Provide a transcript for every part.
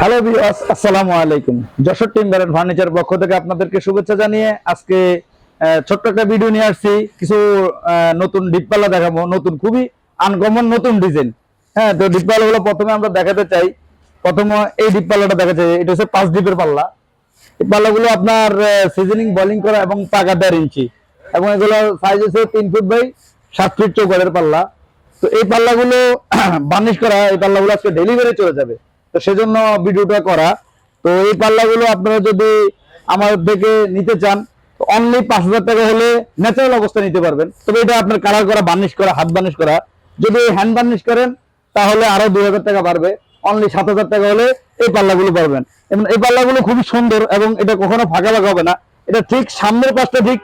Hello viewers আসসালামু আলাইকুম Jessore টিম্বারের furniture পক্ষ থেকে আপনাদেরকে শুভেচ্ছা জানিয়ে আজকে ছোট্ট একটা ভিডিও নিয়ে আসছি। কিছু নতুন ডিপপাল্লা দেখাবো। নতুন, খুবই আনকমন নতুন ডিজাইন হ্যাঁ তো ডিপপাল্লা গুলো প্রথমে আমরা দেখাতে চাই। প্রথমে এই ডিপপাল্লাটা দেখাতে চাই। এটা হচ্ছে পাঁচ ডিপের পাল্লা। এই পাল্লাগুলো আপনার সিজনিং বোলিং করা এবং পাকা দেড় ইঞ্চি। এবং এগুলো সাইজ হচ্ছে তিন ফুট বাই সাত ফিট চৌকারের পাল্লা। তো এই পাল্লাগুলো, বার্নিশ করা, এই পাল্লাগুলো আজকে ডেলিভারি চলে যাবে। তো সেজন্য ভিডিওটা করা। তো এই পাল্লাগুলো আপনারা যদি আমার থেকে নিতে চান অনলি পাঁচ হাজার টাকা হলে ন্যাচারাল অবস্থা নিতে পারবেন। তবে এটা আপনার কালার করা বার্নিশ করা, হাত বার্নিশ করা। যদি হ্যান্ড বার্নিশ করেন, তাহলে আরও দুই হাজার টাকা বাড়বে। অনলি সাত হাজার টাকা হলে এই পাল্লাগুলো পারবেন। এবং এই পাল্লাগুলো খুবই সুন্দর এবং এটা কখনো ফাঁকা ফাঁকা হবে না। এটা ঠিক সামনের পাশটা ঠিক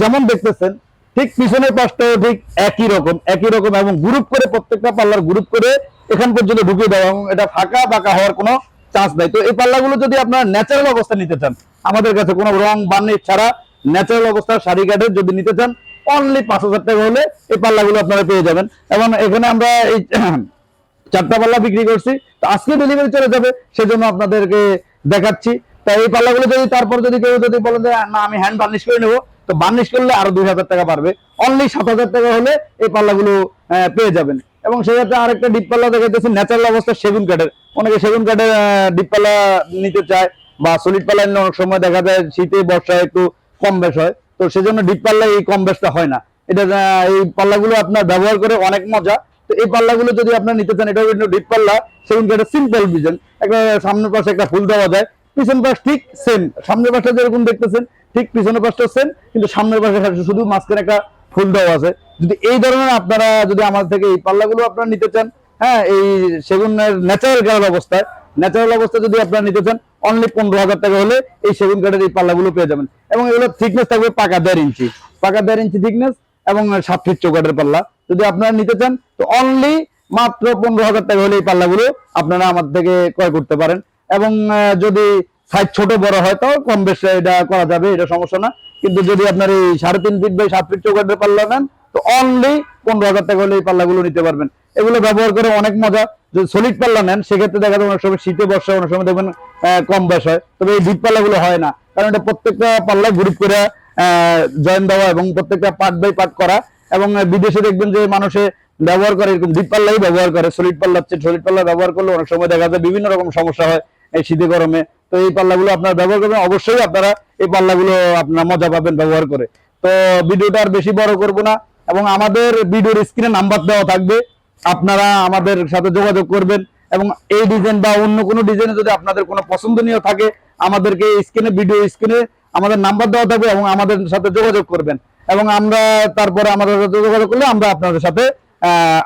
যেমন দেখতেছেন, ঠিক পিছনের পাশটাও ঠিক একই রকম একই রকম এবং গ্রুপ করে প্রত্যেকটা পাল্লার গ্রুপ করে এখান পর্যন্ত ঢুকিয়ে দেওয়া এবং এটা ফাঁকা বাঁকা হওয়ার কোনো চান্স নাই। তো এই পাল্লাগুলো যদি আপনারা ন্যাচারাল অবস্থা নিতে চান, আমাদের কাছে কোনো রং বার্নিশ ছাড়া ন্যাচারাল অবস্থা শাড়ি কাঠের যদি নিতে চান অনলি পাঁচ হাজার টাকা হলে এই পাল্লাগুলো আপনারা পেয়ে যাবেন। এবং এখানে আমরা এই চারটা পাল্লা বিক্রি করছি। তো আজকে ডেলিভারি চলে যাবে, সেজন্য আপনাদেরকে দেখাচ্ছি। তো এই পাল্লাগুলো যদি তারপর যদি কেউ যদি বলেন যে, না, আমি হ্যান্ড বার্নিশ করে নেব, তো বার্নিশ করলে আরও দুই হাজার টাকা পারবে অনলি সাত হাজার টাকা হলে এই পাল্লাগুলো পেয়ে যাবেন। এবং সেক্ষেত্রে আরেকটা ডিপ পাল্লা দেখাইতেছি ন্যাচারাল অবস্থা সেগুন কাঠের। অনেকে সেগুন কাঠের ডিপ পাল্লা নিতে চায় বা সলিড পাল্লা নিলে অনেক সময় দেখা যায় শীতে বর্ষায় একটু কম বেশ হয়। তো সেজন্য ডিপ পাল্লা এই কম বেশটা হয় না। এটা এই পাল্লাগুলো আপনার ব্যবহার করে অনেক মজা। তো এই পাল্লাগুলো যদি আপনার নিতে চান এটা কিন্তু ডিপ পাল্লা, সেগুন কাঠের সিম্পল ডিজাইন একটা সামনের পাশে একটা ফুল দেওয়া যায়, পিছন পাশ ঠিক সেম সামনের পাশটা যেরকম দেখতেছেন, ঠিক পিছনের পাশটা সেম কিন্তু সামনের পাশে শুধু মাঝখানে একটা ফুল দেওয়া আছে। যদি এই ধরনের আপনারা যদি আমার থেকে এই পাল্লাগুলো আপনারা নিতে চান হ্যাঁ এই সেগুনের ন্যাচারাল কালার অবস্থায় ন্যাচারাল অবস্থা যদি আপনারা নিতে চান অনলি পনেরো হাজার টাকা হলে এই সেগুন কাঠের এই পাল্লাগুলো পেয়ে যাবেন। এবং এগুলো থিকনেস থাকবে পাকা দেড় ইঞ্চি পাকা দেড় ইঞ্চি থিকনেস এবং সাত ফিট চৌকাঠের পাল্লা। যদি আপনারা নিতে চান, তো অনলি মাত্র পনেরো হাজার টাকা হলে এই পাল্লাগুলো আপনারা আমার থেকে ক্রয় করতে পারেন। এবং যদি সাইজ ছোট বড় হয়, তাও কম বেশি এটা করা যাবে, এটা সমস্যা না। কিন্তু যদি আপনার এই সাড়ে তিন ফিট বাই সাত ফিট চৌকাঠের পাল্লা নেন, তো অনলি পনেরো হাজার টাকা হলে এই পাল্লাগুলো নিতে পারবেন। এগুলো ব্যবহার করে অনেক মজা। যদি সলিড পাল্লা নেন, সেক্ষেত্রে দেখা যাবে অনেক সময় শীতে বর্ষায় অনেক সময় দেখবেন কম বেশ হয়। তবে এই ডিপ পাল্লাগুলো হয় না। কারণ এটা প্রত্যেকটা পাল্লা গ্রুপ করে জয়েন দেওয়া এবং প্রত্যেকটা পার্ট বাই পার্ট করা। এবং বিদেশে দেখবেন যে মানুষে ব্যবহার করে, এরকম ডিপ পাল্লাই ব্যবহার করে। সলিড পাল্লা সলিড পাল্লা ব্যবহার করলে অনেক সময় দেখা যায় বিভিন্ন রকম সমস্যা হয়। এই শীতে গরমে। তো এই পাল্লাগুলো আপনারা ব্যবহার করবেন। অবশ্যই আপনারা এই পাল্লাগুলো আপনারা মজা পাবেন ব্যবহার করে। তো ভিডিওটা আর বেশি বড় করব না এবং আমাদের ভিডিওর স্ক্রিনে নাম্বার দেওয়া থাকবে। আপনারা আমাদের সাথে যোগাযোগ করবেন এবং এই ডিজাইন বা অন্য কোনো ডিজাইনে যদি আপনাদের কোনো পছন্দনীয় থাকে, আমাদেরকে স্ক্রিনে, ভিডিও স্ক্রিনে আমাদের নাম্বার দেওয়া থাকবে এবং আমাদের সাথে যোগাযোগ করবেন। এবং আমরা তারপরে আমাদের সাথে যোগাযোগ করলে আমরা আপনাদের সাথে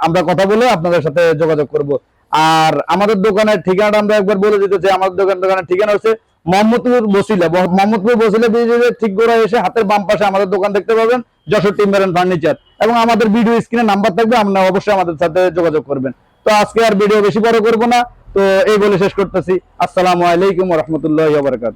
আমরা কথা বলে আপনাদের সাথে যোগাযোগ করব। আর আমাদের দোকানের ঠিকানাটা আমরা একবার বলে দিতে চাই। আমাদের দোকান দোকানের ঠিকানা হচ্ছে মোহাম্মদপুর বসিলা মোহাম্মদপুর বসিলা ব্রিজে ঠিক গোড়া এসে হাতের বাম পাশে আমাদের দোকান দেখতে পাবেন, যশোর টিম্বার এন্ড ফার্নিচার এবং আমাদের ভিডিও স্ক্রিনে নাম্বার থাকবে আপনারা অবশ্যই আমাদের সাথে যোগাযোগ করবেন। তো আজকে আর ভিডিও বেশি বড় করব না। তো এই বলে শেষ করতেছি। আসসালামু আলাইকুম রহমতুল্লাহ বারকাত